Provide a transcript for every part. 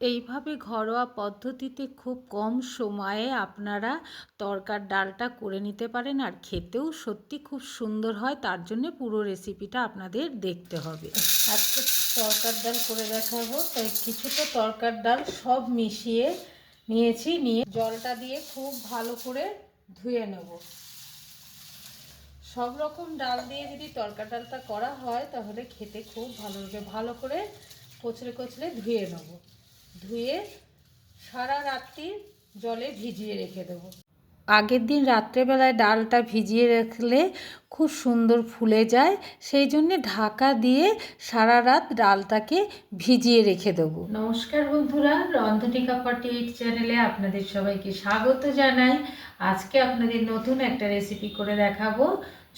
এইভাবে ঘরোয়া পদ্ধতিতে খুব কম সময়ে আপনারা তরকার ডালটা করে নিতে পারেন আর খেতেও সত্যি খুব সুন্দর হয়, তার জন্য পুরো রেসিপিটা আপনাদের দেখতে হবে। আজকে তরকার ডাল করে দেখাবো, তাই কিছুটা তরকার ডাল সব মিশিয়ে নিয়েছি, নিয়ে জলটা দিয়ে খুব ভালো করে ধুয়ে নেব। সব রকম ডাল দিয়ে যদি তরকার ডালটা করা হয়, তাহলে খেতে খুব ভালো লাগে ভালো করে কচলে কচলে ধুয়ে নেব। ধুয়ে সারা রাত্রি জলে ভিজিয়ে রেখে দেবো। আগের দিন রাত্রেবেলায় ডালটা ভিজিয়ে রাখলে খুব সুন্দর ফুলে যায় সেই জন্যে ঢাকা দিয়ে সারা রাত ডালটাকে ভিজিয়ে রেখে দেবো। নমস্কার বন্ধুরা রন্ধনিকা ফর্টি এইট চ্যানেলে আপনাদের সবাইকে স্বাগত জানাই। আজকে আপনাদের নতুন একটা রেসিপি করে দেখাবো।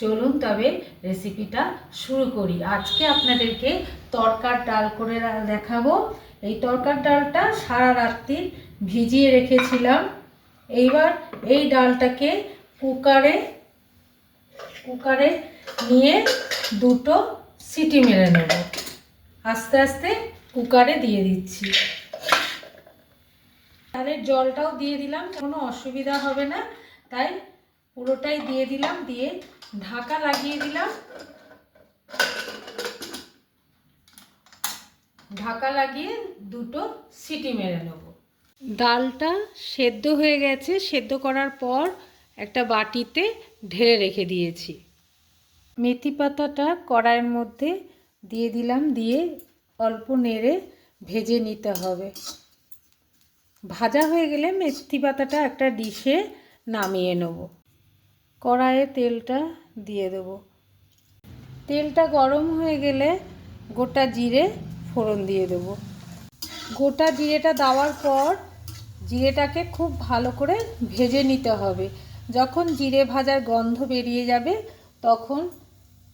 চলুন তবে রেসিপিটা শুরু করি। আজকে আপনাদেরকে তরকার ডাল করে দেখাবো। এই তরকার ডালটা সারা রাত্রি ভিজিয়ে রেখেছিলাম। এইবার এই ডালটাকে কুকারে কুকারে নিয়ে দুটো সিটি মেরে নেব। আস্তে আস্তে কুকারে দিয়ে দিচ্ছি। ডালের জলটাও দিয়ে দিলাম, কোনো অসুবিধা হবে না। তাই পুরোটাই দিয়ে দিলাম, দিয়ে ঢাকা লাগিয়ে দিলাম। ঢাকা লাগিয়ে দুটো সিটি মেরে নেব। ডালটা সেদ্ধ হয়ে গেছে। সেদ্ধ করার পর একটা বাটিতে ঢেলে রেখে দিয়েছি। মেথি পাতাটা কড়াইয়ের মধ্যে দিয়ে দিলাম। দিয়ে অল্প নেড়ে ভেজে নিতে হবে। ভাজা হয়ে গেলে মেথি পাতাটা একটা ডিশে নামিয়ে নেব। কড়াইয়ে তেলটা দিয়ে দেব। তেলটা গরম হয়ে গেলে গোটা জিরে ফোড়ন দিয়ে দেব। গোটা জিরেটা দেওয়ার পর জিরেটাকে খুব ভালো করে ভেজে নিতে হবে। যখন জিরে ভাজার গন্ধ বেরিয়ে যাবে, তখন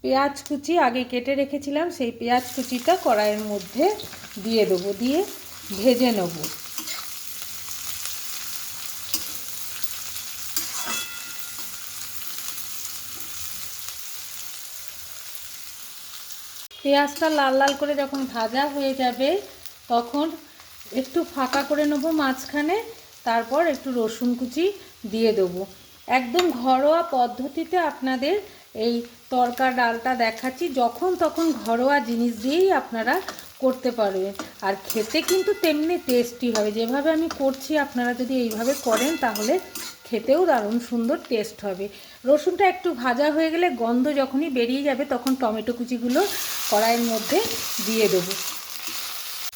পেঁয়াজ কুচি আগে কেটে রেখেছিলাম, সেই পেঁয়াজ কুচিটা কড়াইয়ের মধ্যে দিয়ে দেবো, দিয়ে ভেজে নেব। পেঁয়াজটা লাল লাল করে যখন ভাজা হয়ে যাবে, তখন একটু ফাঁকা করে নেব মাঝখানে, তারপর একটু রসুন কুচি দিয়ে দেবো। একদম ঘরোয়া পদ্ধতিতে আপনাদের এই তরকা ডালটা দেখাচ্ছি, যখন তখন ঘরোয়া জিনিস দিয়েই আপনারা করতে পারবেন। আর খেতে কিন্তু তেমনি টেস্টি হবে। যেভাবে আমি করছি, আপনারা যদি এইভাবে করেন, তাহলে খেতেও দারুণ সুন্দর টেস্ট হবে। রসুনটা একটু ভাজা হয়ে গেলে গন্ধ যখনই বেরিয়ে যাবে, তখন টমেটো কুচিগুলো কড়াইয়ের মধ্যে দিয়ে দেবো।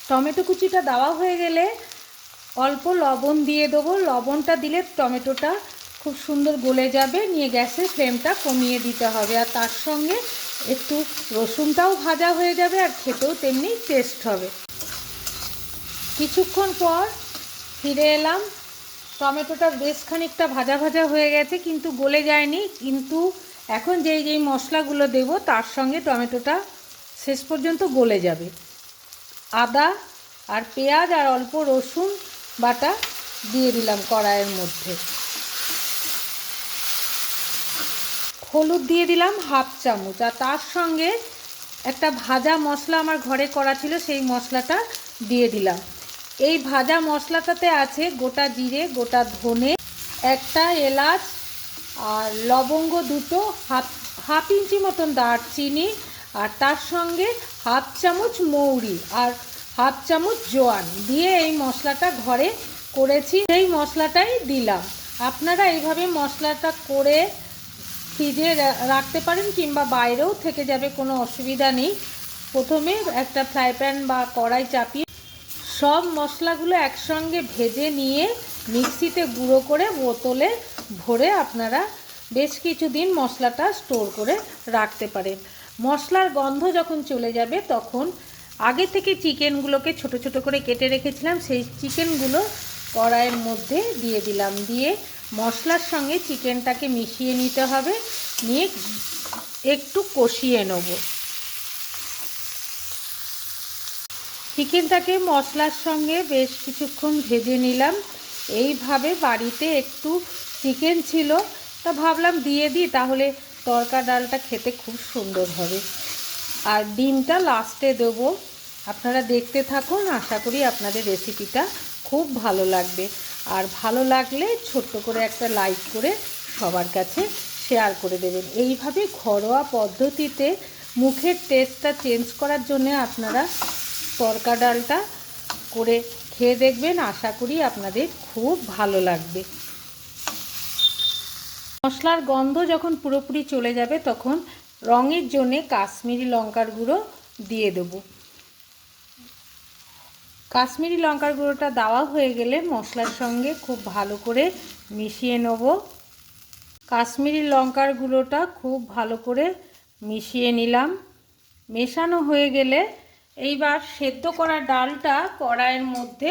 টমেটো কুচিটা দেওয়া হয়ে গেলে অল্প লবণ দিয়ে দেবো। লবণটা দিলে টমেটোটা খুব সুন্দর গলে যাবে, নিয়ে গ্যাসের ফ্লেমটা কমিয়ে দিতে হবে। আর তার সঙ্গে একটু রসুনটাও ভাজা হয়ে যাবে আর খেতেও তেমনি টেস্ট হবে। কিছুক্ষণ পর ফিরে এলাম। টমেটোটা বেশ খানিকটা ভাজা ভাজা হয়ে গেছে, কিন্তু গলে যায়নি। কিন্তু এখন যেই যেই মশলাগুলো দেব, তার সঙ্গে টমেটোটা শেষ পর্যন্ত গলে যাবে। আদা আর পেঁয়াজ আর অল্প রসুন বাটা দিয়ে দিলাম কড়াইয়ের মধ্যে। হলুদ দিয়ে দিলাম হাফ চামচ। আর তার সঙ্গে একটা ভাজা মশলা আমার ঘরে করা ছিল, সেই মশলাটা দিয়ে দিলাম। এই ভাজা মশলাটাতে আছে গোটা জিরে, গোটা ধনে, একটা এলাচ আর লবঙ্গ দুটো, হাফ হাফ ইঞ্চি মতন দারচিনি আর তার সঙ্গে হাফ চামচ মৌরি আর হাফ চামচ জোয়ান দিয়ে এই মশলাটা ঘরে করেছি। সেই মশলাটাই দিলাম। আপনারা এইভাবে মশলাটা করে ফ্রিজে রাখতে পারেন কিংবা বাইরেও থেকে যাবে, কোনো অসুবিধা নেই। প্রথমে একটা ফ্রাই প্যান বা কড়াই চাপিয়ে সব মশলাগুলো একসঙ্গে ভেজে নিয়ে মিক্সিতে গুঁড়ো করে বোতলে ভরে আপনারা বেশ কিছুদিন মশলাটা স্টোর করে রাখতে পারেন। মশলার গন্ধ যখন চলে যাবে তখন আগে থেকে চিকেনগুলোকে ছোট ছোট করে কেটে রেখেছিলাম, সেই চিকেনগুলো কড়াইয়ের মধ্যে দিয়ে দিলাম। দিয়ে মশলার সঙ্গে চিকেনটাকে মিশিয়ে নিতে হবে। নিয়ে একটু কষিয়ে নেব। চিকেনটাকে মশলার সঙ্গে বেশ কিছুক্ষণ ভেজে নিলাম। এইভাবে বাড়িতে একটু চিকেন ছিল। তা ভাবলাম দিয়ে দিই, তাহলে তরকা ডালটা খেতে খুব সুন্দর হবে। আর ডিমটা লাস্টে দেবো। আপনারা দেখতে থাকুন, আশা করি আপনাদের রেসিপিটা খুব ভালো লাগবে। আর ভালো লাগলে ছোট্ট করে একটা লাইক করে সবার কাছে শেয়ার করে দেবেন। এইভাবে ঘরোয়া পদ্ধতিতে মুখের টেস্টটা চেঞ্জ করার জন্য আপনারা তরকা ডালটা করে খেয়ে দেখবেন। আশা করি আপনাদের খুব ভালো লাগবে। মশলার গন্ধ যখন পুরোপুরি চলে যাবে তখন রঙের জন্যে কাশ্মীরি লঙ্কার গুঁড়ো দিয়ে দেবো। কাশ্মীরি লঙ্কার গুঁড়োটা দেওয়া হয়ে গেলে মশলার সঙ্গে খুব ভালো করে মিশিয়ে নেব। কাশ্মীরি লঙ্কার গুঁড়োটা খুব ভালো করে মিশিয়ে নিলাম। মেশানো হয়ে গেলে এইবার সেদ্ধ করা ডালটা কড়াইয়ের মধ্যে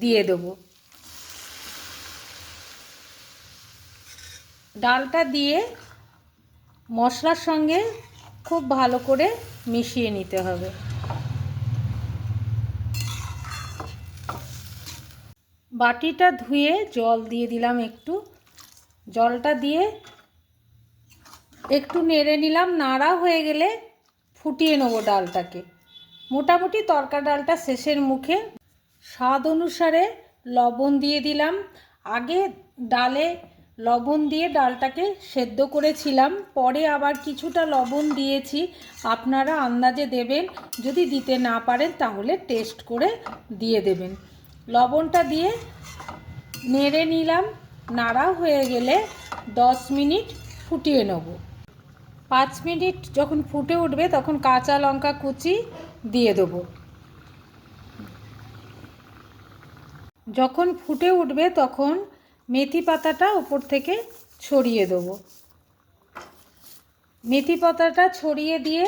দিয়ে দেব। ডালটা দিয়ে মশলার সঙ্গে খুব ভালো করে মিশিয়ে নিতে হবে। বাটিটা ধুয়ে জল দিয়ে দিলাম একটু। জলটা দিয়ে একটু নেড়ে নিলাম। নাড়া হয়ে গেলে ফুটিয়ে নেব ডালটাকে। মোটামুটি তরকা ডালটা শেষের মুখে। স্বাদ অনুসারে লবণ দিয়ে দিলাম। আগে ডালে লবণ দিয়ে ডালটাকে সেদ্ধ করেছিলাম। পরে আবার কিছুটা লবণ দিয়েছি। আপনারা আন্দাজে দেবেন। যদি দিতে না পারেন তাহলে টেস্ট করে দিয়ে দেবেন। লবণটা দিয়ে নেড়ে নিলাম। নাড়া হয়ে গেলে দশ মিনিট ফুটিয়ে নেব। পাঁচ মিনিট যখন ফুটে উঠবে তখন কাঁচা লঙ্কা কুচি দিয়ে দেবো। যখন ফুটে উঠবে তখন মেথি পাতাটা উপর থেকে ছড়িয়ে দেবো। মেথি পাতাটা ছড়িয়ে দিয়ে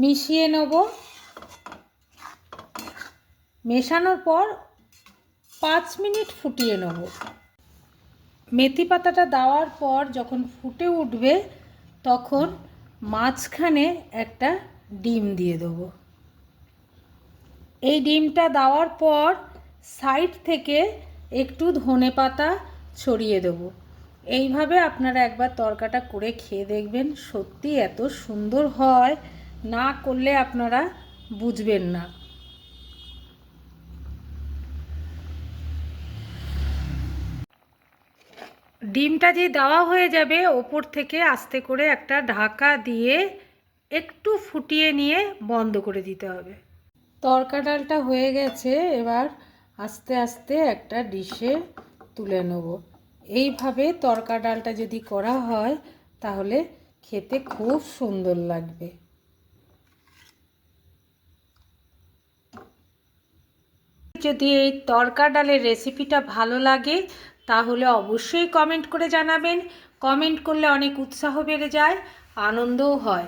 মিশিয়ে নেব। মেশানোর পর পাঁচ মিনিট ফুটিয়ে নেব। মেথি পাতাটা দেওয়ার পর যখন ফুটে উঠবে, তখন মাঝখানে একটা ডিম দিয়ে দেবো। এই ডিমটা দেওয়ার পর সাইড থেকে একটু ধনে পাতা ছড়িয়ে দেবো। এইভাবে আপনারা একবার তরকাটা করে খেয়ে দেখবেন, সত্যি এত সুন্দর হয়। না করলে আপনারা বুঝবেন না। ডিমটা যে দেওয়া হয়ে যাবে ওপর থেকে আস্তে করে একটা ঢাকা দিয়ে একটু ফুটিয়ে নিয়ে বন্ধ করে দিতে হবে। তরকা ডালটা হয়ে গেছে, এবার আস্তে আস্তে একটা ডিশে তুলে নেব। এইভাবে তরকা ডালটা যদি করা হয়, তাহলে খেতে খুব সুন্দর লাগবে। যদি এই তরকা ডালের রেসিপিটা ভালো লাগে তাহলে অবশ্যই কমেন্ট করে জানাবেন। কমেন্ট করলে অনেক উৎসাহ বেড়ে যায় আনন্দও হয়।